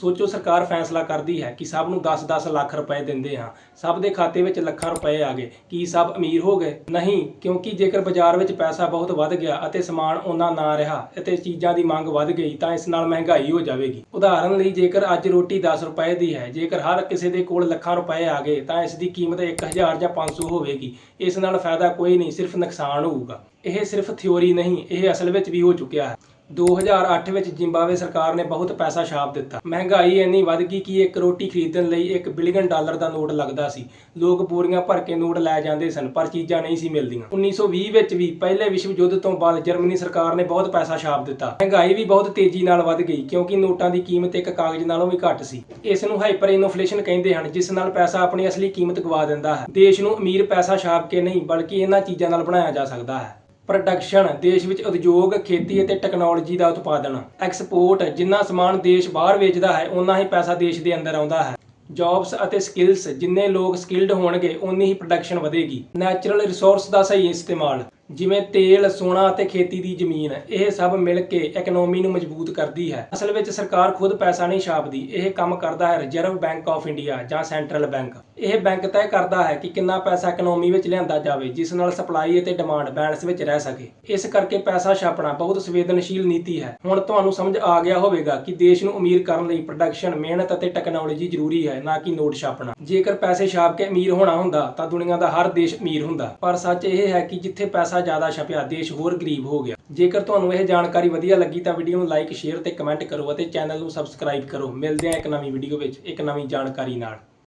ਸੋਚੋ ਸਰਕਾਰ ਫੈਸਲਾ ਕਰਦੀ ਹੈ ਕਿ ਸਭ ਨੂੰ 10-10 ਲੱਖ ਰੁਪਏ ਦਿੰਦੇ ਹਾਂ। ਸਭ ਦੇ ਖਾਤੇ ਵਿੱਚ ਲੱਖਾਂ ਰੁਪਏ ਆ ਗਏ। ਕੀ ਸਭ ਅਮੀਰ ਹੋ ਗਏ? ਨਹੀਂ, ਕਿਉਂਕਿ ਜੇਕਰ ਬਾਜ਼ਾਰ ਵਿੱਚ ਪੈਸਾ ਬਹੁਤ ਵੱਧ ਗਿਆ ਅਤੇ ਸਮਾਨ ਉਹਨਾਂ ਨਾ ਰਿਹਾ ਅਤੇ ਚੀਜ਼ਾਂ ਦੀ ਮੰਗ ਵੱਧ ਗਈ, ਤਾਂ ਇਸ ਨਾਲ ਮਹਿੰਗਾਈ ਹੋ ਜਾਵੇਗੀ। ਉਦਾਹਰਨ ਲਈ, ਜੇਕਰ ਅੱਜ ਰੋਟੀ 10 ਰੁਪਏ ਦੀ ਹੈ, ਜੇਕਰ ਹਰ ਕਿਸੇ ਦੇ ਕੋਲ ਲੱਖਾਂ ਰੁਪਏ ਆ ਗਏ, ਤਾਂ ਇਸ ਦੀ ਕੀਮਤ 1000 ਜਾਂ 500 ਹੋਵੇਗੀ। ਇਸ ਨਾਲ ਫਾਇਦਾ ਕੋਈ ਨਹੀਂ, ਸਿਰਫ ਨੁਕਸਾਨ ਹੋਊਗਾ। ਇਹ ਸਿਰਫ ਥਿਉਰੀ ਨਹੀਂ, ਇਹ ਅਸਲ ਵਿੱਚ ਵੀ ਹੋ ਚੁੱਕਿਆ ਹੈ। 2008 ਵਿੱਚ ਜ਼ਿੰਬਾਬਵੇ ਸਰਕਾਰ ਨੇ ਬਹੁਤ ਪੈਸਾ ਛਾਪ ਦਿੱਤਾ। ਮਹਿੰਗਾਈ ਇੰਨੀ ਵੱਧ ਗਈ ਕਿ ਇੱਕ ਰੋਟੀ ਖਰੀਦਣ ਲਈ 1 ਬਿਲੀਅਨ ਡਾਲਰ ਦਾ ਨੋਟ ਲੱਗਦਾ ਸੀ। ਲੋਕ ਬੋਰੀਆਂ ਭਰ ਕੇ ਨੋਟ ਲੈ ਜਾਂਦੇ ਸਨ, ਪਰ ਚੀਜ਼ਾਂ ਨਹੀਂ ਸੀ ਮਿਲਦੀਆਂ। 1920 ਵਿੱਚ ਵੀ ਪਹਿਲੇ ਵਿਸ਼ਵ ਯੁੱਧ ਤੋਂ ਬਾਅਦ ਜਰਮਨੀ ਸਰਕਾਰ ਨੇ ਬਹੁਤ ਪੈਸਾ ਛਾਪ ਦਿੱਤਾ। ਮਹਿੰਗਾਈ ਵੀ ਬਹੁਤ ਤੇਜ਼ੀ ਨਾਲ ਵੱਧ ਗਈ, ਕਿਉਂਕਿ ਨੋਟਾਂ ਦੀ ਕੀਮਤ ਇੱਕ ਕਾਗਜ਼ ਨਾਲੋਂ ਵੀ ਘੱਟ ਸੀ। ਇਸ ਨੂੰ ਹਾਈਪਰ ਇਨਫਲੇਸ਼ਨ ਕਹਿੰਦੇ ਹਨ, ਜਿਸ ਨਾਲ ਪੈਸਾ ਆਪਣੀ ਅਸਲੀ ਕੀਮਤ ਗਵਾ ਦਿੰਦਾ ਹੈ। ਦੇਸ਼ ਨੂੰ ਅਮੀਰ ਪੈਸਾ ਛਾਪ ਕੇ ਨਹੀਂ, ਬਲਕਿ ਇਹਨਾਂ ਚੀਜ਼ਾਂ ਨਾਲ ਬਣਾਇਆ ਜਾ ਸਕਦਾ ਹੈ। ਪ੍ਰੋਡਕਸ਼ਨ ਦੇਸ਼ ਵਿੱਚ ਉਦਯੋਗ, ਖੇਤੀ ਅਤੇ ਟੈਕਨੋਲੋਜੀ ਦਾ ਉਤਪਾਦਨ ਐਕਸਪੋਰਟ ਜਿੰਨਾ ਸਮਾਨ ਦੇਸ਼ ਬਾਹਰ ਵੇਚਦਾ ਹੈ ਉਨਾ ਹੀ ਪੈਸਾ ਦੇਸ਼ ਦੇ ਅੰਦਰ ਆਉਂਦਾ ਹੈ। ਜੌਬਸ ਅਤੇ ਸਕਿੱਲਸ ਜਿੰਨੇ ਲੋਕ ਸਕਿਲਡ ਹੋਣਗੇ ਉਨੀ ਹੀ ਪ੍ਰੋਡਕਸ਼ਨ ਵਧੇਗੀ। ਨੈਚੁਰਲ ਰਿਸੋਰਸ ਦਾ ਸਹੀ ਇਸਤੇਮਾਲ। ਜਿਵੇਂ ਤੇਲ, ਸੋਨਾ ਅਤੇ ਖੇਤੀ ਦੀ ਜ਼ਮੀਨ, ਇਹ ਸਭ ਮਿਲ ਕੇ ਇਕਨੋਮੀ ਨੂੰ ਮਜ਼ਬੂਤ ਕਰਦੀ ਹੈ। ਅਸਲ ਵਿੱਚ ਸਰਕਾਰ ਖੁਦ ਪੈਸਾ ਨਹੀਂ ਛਾਪਦੀ, ਇਹ ਕੰਮ ਕਰਦਾ ਹੈ ਰਿਜ਼ਰਵ ਬੈਂਕ ਆਫ ਇੰਡੀਆ ਜਾਂ ਸੈਂਟਰਲ ਬੈਂਕ ਇਹ ਬੈਂਕ ਤੈਅ ਕਰਦਾ ਹੈ ਕਿ ਕਿੰਨਾ ਪੈਸਾ ਇਕਨੋਮੀ ਵਿੱਚ ਲਿਆਂਦਾ ਜਾਵੇ, ਜਿਸ ਨਾਲ ਸਪਲਾਈ ਅਤੇ ਡਿਮਾਂਡ ਬੈਲੈਂਸ ਵਿੱਚ ਰਹਿ ਸਕੇ। ਇਸ ਕਰਕੇ ਪੈਸਾ ਛਾਪਣਾ ਬਹੁਤ ਸੰਵੇਦਨਸ਼ੀਲ ਨੀਤੀ ਹੈ। ਹੁਣ ਤੁਹਾਨੂੰ ਸਮਝ ਆ ਗਿਆ ਹੋਵੇਗਾ ਕਿ ਦੇਸ਼ ਨੂੰ ਅਮੀਰ ਕਰਨ ਲਈ ਪ੍ਰੋਡਕਸ਼ਨ ਮਿਹਨਤ ਅਤੇ ਟੈਕਨੋਲੋਜੀ ਜ਼ਰੂਰੀ ਹੈ, ਨਾ ਕਿ ਨੋਟ ਛਾਪਣਾ। ਜੇਕਰ ਪੈਸੇ ਛਾਪ ਕੇ ਅਮੀਰ ਹੋਣਾ ਹੁੰਦਾ, ਤਾਂ ਦੁਨੀਆ ਦਾ ਹਰ ਦੇਸ਼ ਅਮੀਰ ਹੁੰਦਾ। ਪਰ ਸੱਚ ਇਹ ਹੈ ਕਿ ਜਿੱਥੇ ਪੈਸਾ ਜ਼ਿਆਦਾ ਛਪਿਆ, ਦੇਸ਼ ਹੋਰ ਗਰੀਬ ਹੋ ਗਿਆ। ਜੇਕਰ ਤੁਹਾਨੂੰ ਇਹ ਜਾਣਕਾਰੀ ਵਧੀਆ ਲੱਗੀ ਤਾਂ ਵੀਡੀਓ ਨੂੰ ਲਾਈਕ ਸ਼ੇਅਰ ਤੇ ਕਮੈਂਟ ਕਰੋ ਅਤੇ ਚੈਨਲ ਨੂੰ ਸਬਸਕ੍ਰਾਈਬ ਕਰੋ। ਮਿਲਦੇ ਹਾਂ ਇੱਕ ਨਵੀਂ ਵੀਡੀਓ ਵਿੱਚ ਇੱਕ ਨਵੀਂ ਜਾਣਕਾਰੀ ਨਾਲ।